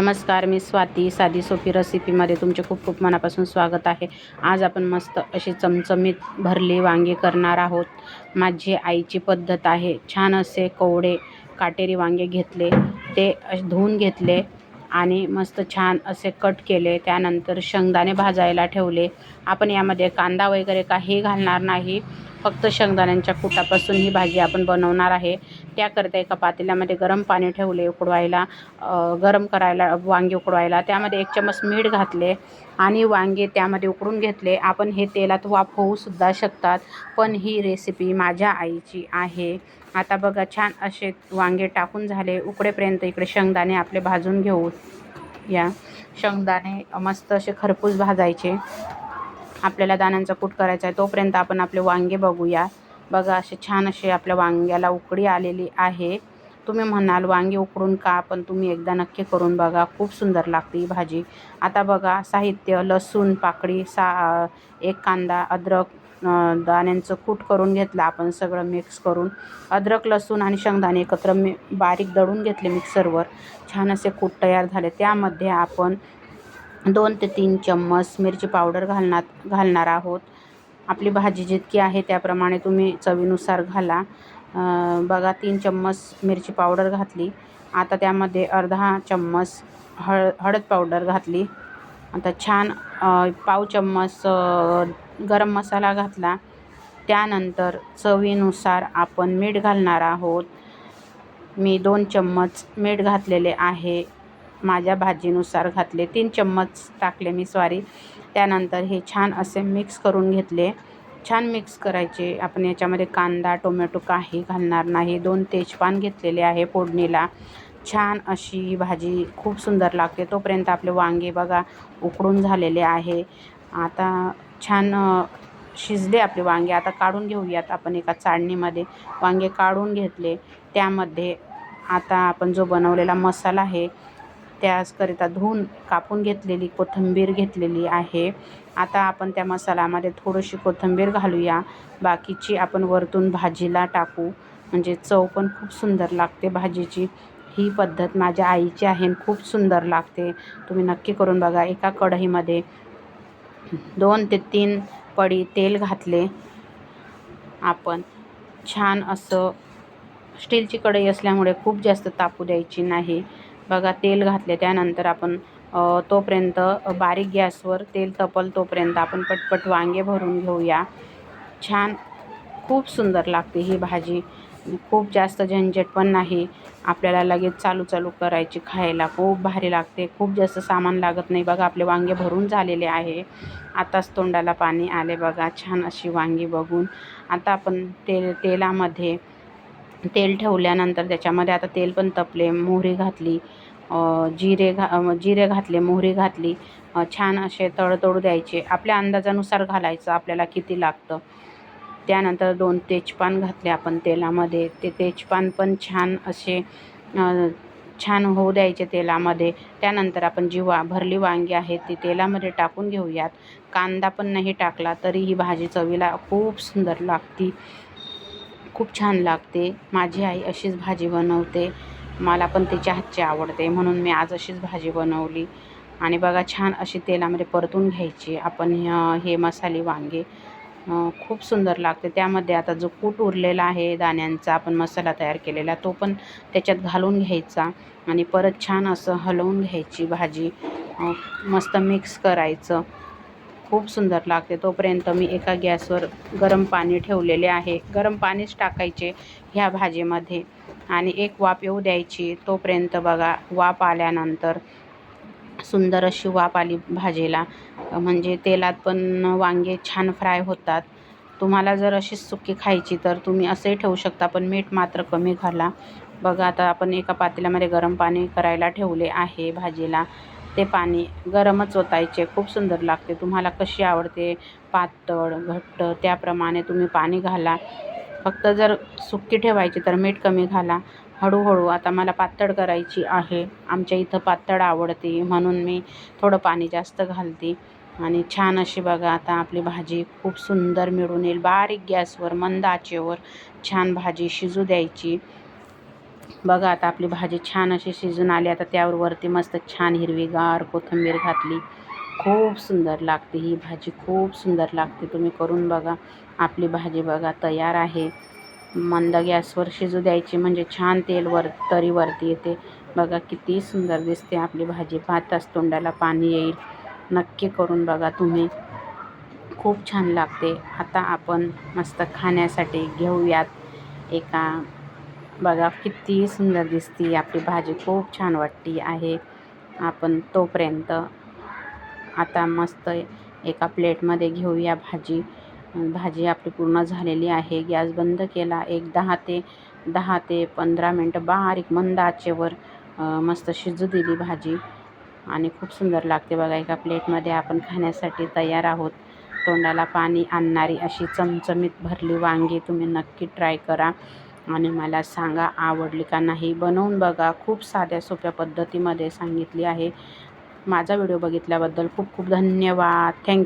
नमस्कार मी स्वाती. साधी सोपी रेसिपीमध्ये तुमचे खूप खूप मनापासून स्वागत आहे. आज आपण मस्त अशी चमचमीत भरली वांगी करणार आहोत. माझी आईची पद्धत आहे छान असे कोवडे काटेरी वांगे घेतले ते अश- धुवून घेतले आणि मस्त छान असे कट केले. त्यानंतर शेंगदाणे भाजायला ठेवले. आपण यामध्ये कांदा वगैरे काही घालणार नाही. फक्त शेंगदाण्यांच्या कुटापासून ही भाजी आपण बनवणार आहे. त्याकरता एका पातेल्यामध्ये गरम पाणी ठेवले उकडवायला गरम करायला वांगे उकडवायला. त्यामध्ये एक चमच मीठ घातले आणि वांगे त्यामध्ये उकडून घेतले. आपण हे तेलात वाफ होऊसुद्धा शकतात पण ही रेसिपी माझ्या आईची आहे. आता बघा छान असे वांगे टाकून झाले. उकडेपर्यंत इकडे शेंगदाणे आपले भाजून घेऊ या. शेंगदाणे मस्त असे खरपूस भाजायचे. आपल्याला दाण्यांचा कूट करायचा आहे तोपर्यंत आपण आपले वांगे बघूया. बघा असे छान असे आपल्या वांग्याला उकडी आलेली आहे. तुम्ही म्हणाल वांगे उकडून का? पण तुम्ही एकदा नक्की करून बघा खूप सुंदर लागते ही भाजी. आता बघा साहित्य लसूण पाकळी सा एक कांदा अद्रक दाण्यांचं कूट करून घेतलं आपण सगळं मिक्स करून. अद्रक लसूण आणि शेंगदाणे एकत्र मी बारीक दळून घेतले मिक्सरवर छान असे कूट तयार झाले. त्यामध्ये आपण दोन ते तीन चम्मच मिरची पावडर घालणार घालणार आहोत. आपली भाजी जितकी आहे त्याप्रमाणे तुम्ही चवीनुसार घाला. बघा तीन चम्मच मिरची पावडर घातली. आता त्यामध्ये अर्धा चम्मच हळ हळद पावडर घातली. आता छान पाव चम्मच गरम मसाला घातला. त्यानंतर चवीनुसार आपण मीठ घालणार आहोत. मी दोन चम्मच मीठ घातलेले आहे. माझ्या भाजीनुसार घातले. तीन चम्मच टाकले मी स्वारी त्यानंतर हे छान असे मिक्स करून घेतले. छान मिक्स करायचे. आपण याच्यामध्ये कांदा टोमॅटो काही घालणार नाही. दोन तेजपान घेतलेले आहे फोडणीला. छान अशी ही भाजी खूप सुंदर लागते. तोपर्यंत आपले वांगे बघा उकडून झालेले आहे. आता छान शिजले आपले वांगे. आता काढून घेऊयात आपण एका चाळणीमध्ये. वांगे काढून घेतले. त्यामध्ये आता आपण जो बनवलेला मसाला आहे त्याचकरिता धुवून कापून घेतलेली कोथिंबीर घेतलेली आहे. आता आपण त्या मसाल्यामध्ये थोडीशी कोथिंबीर घालूया. बाकीची आपण वरतून भाजीला टाकू. म्हणजे चव पण खूप सुंदर लागते भाजीची. ही पद्धत माझ्या आईची आहे आणि खूप सुंदर लागते. तुम्ही नक्की करून बघा. एका कढईमध्ये दोन ते तीन पडी तेल घातले. आपण छान असं स्टीलची कढई असल्यामुळे खूप जास्त तापू द्यायची नाही. बघा तेल घातले त्यानंतर आपण तोपर्यंत बारीक गॅसवर तेल तपल तोपर्यंत आपण पटपट वांगे भरून घेऊया. छान खूप सुंदर लागते ही भाजी. खूप जास्त झंझट पण नाही. आपल्याला लगेच चालू चालू करायची खायला खूप भारी लागते. खूप जास्त सामान लागत नाही बघा आपले वांगे भरून झालेले आहे. आताच तोंडाला पाणी आले बघा छान अशी वांगी बघून. आता आपण ते तेलामध्ये तेल ठेवल्यानंतर त्याच्यामध्ये आता तेल पण तपले मोहरी घातली जिरे घा जिरे घातले मोहरी घातली छान असे तळतळू द्यायचे. आपल्या अंदाजानुसार घालायचं आपल्याला किती लागतं. त्यानंतर दोन तेजपान घातले आपण तेलामध्ये. ते तेजपान पण छान असे छान होऊ द्यायचे तेलामध्ये. त्यानंतर आपण जी वा भरली वांगी आहे ती तेलामध्ये टाकून घेऊयात. कांदा पण नाही टाकला तरी ही भाजी चवीला खूप सुंदर लागती. खूप छान लागते. माझी आई अशीच भाजी बनवते. मला पण तिच्या हातची आवडते. म्हणून मी आज अशीच भाजी बनवली. आणि बघा छान अशी तेलामध्ये परतून घ्यायची. आपण हे मसाले वांगे खूप सुंदर लागते. त्यामध्ये आता जो कूट उरलेला आहे दाण्यांचा आपण मसाला तयार केलेला तो पण त्याच्यात घालून घ्यायचा. आणि परत छान असं हलवून घ्यायची भाजी. मस्त मिक्स करायचं. खूप सुंदर लागते. तोपर्यंत मी एका गॅसवर गरम पाणी ठेवलेले आहे. गरम पाणीच टाकायचे ह्या भाजीमध्ये. आणि एक वाफ येऊ द्यायची. तोपर्यंत बघा वाफ आल्यानंतर सुंदर अशी वाफ आली भाजीला. म्हणजे तेलात पण वांगे छान फ्राय होतात. तुम्हाला जर अशीच सुकी खायची तर तुम्ही असंही ठेवू शकता पण मीठ मात्र कमी घाला. बघा आता आपण एका पातेल्यामध्ये गरम पाणी करायला ठेवले आहे भाजीला. ते पाणी गरमच ओतायचे. खूप सुंदर लागते. तुम्हाला कशी आवडते? पातळ घट्ट त्याप्रमाणे तुम्ही पाणी घाला. फक्त जर सुकी ठेवायची तर मीठ कमी घाला. हळूहळू आता मला पातळ करायची आहे. आमच्या इथं पातळ आवडते. म्हणून मी थोडं पाणी जास्त घालते. आणि छान अशी बघा आता आपली भाजी खूप सुंदर मिळून येईल. बारीक गॅसवर मंद आचेवर छान भाजी शिजू द्यायची. बघा आता आपली भाजी छान अशी शिजून आली. आता त्यावर वरती मस्त छान हिरवीगार कोथिंबीर घातली. खूप सुंदर लागते ही भाजी. खूप सुंदर लागते. तुम्ही करून बघा. आपली भाजी बघा तयार आहे. मंद गॅसवर शिजू द्यायची म्हणजे छान तेल वर तरी वरती येते. बघा किती सुंदर दिसते आपली भाजी. पाहताच तोंडाला पाणी येईल. नक्की करून बघा तुम्ही. खूप छान लागते. आता आपण मस्त खाण्यासाठी घेऊयात एका बघा किती सुंदर दिसते आपली भाजी खूप छान वाटते आहे. आपण तोपर्यंत आता मस्त एका प्लेटमध्ये घेऊया भाजी. भाजी आपली पूर्ण झालेली आहे. गॅस बंद केला. एक दहा ते दहा ते पंधरा मिनटं बारीक मंद आचेवर मस्त शिजू दिली भाजी. आणि खूप सुंदर लागते बघा एका प्लेटमध्ये आपण खाण्यासाठी तयार आहोत. तोंडाला पाणी आणणारी अशी चमचमीत भरली वांगी तुम्ही नक्की ट्राय करा. आणि मला सांगा आवडली का नाही? बनवून बघा. खूप साध्या सोप्या पद्धतीमध्ये सांगितली आहे. माझा व्हिडिओ बघितल्याबद्दल खूप खूप धन्यवाद. थँक्यू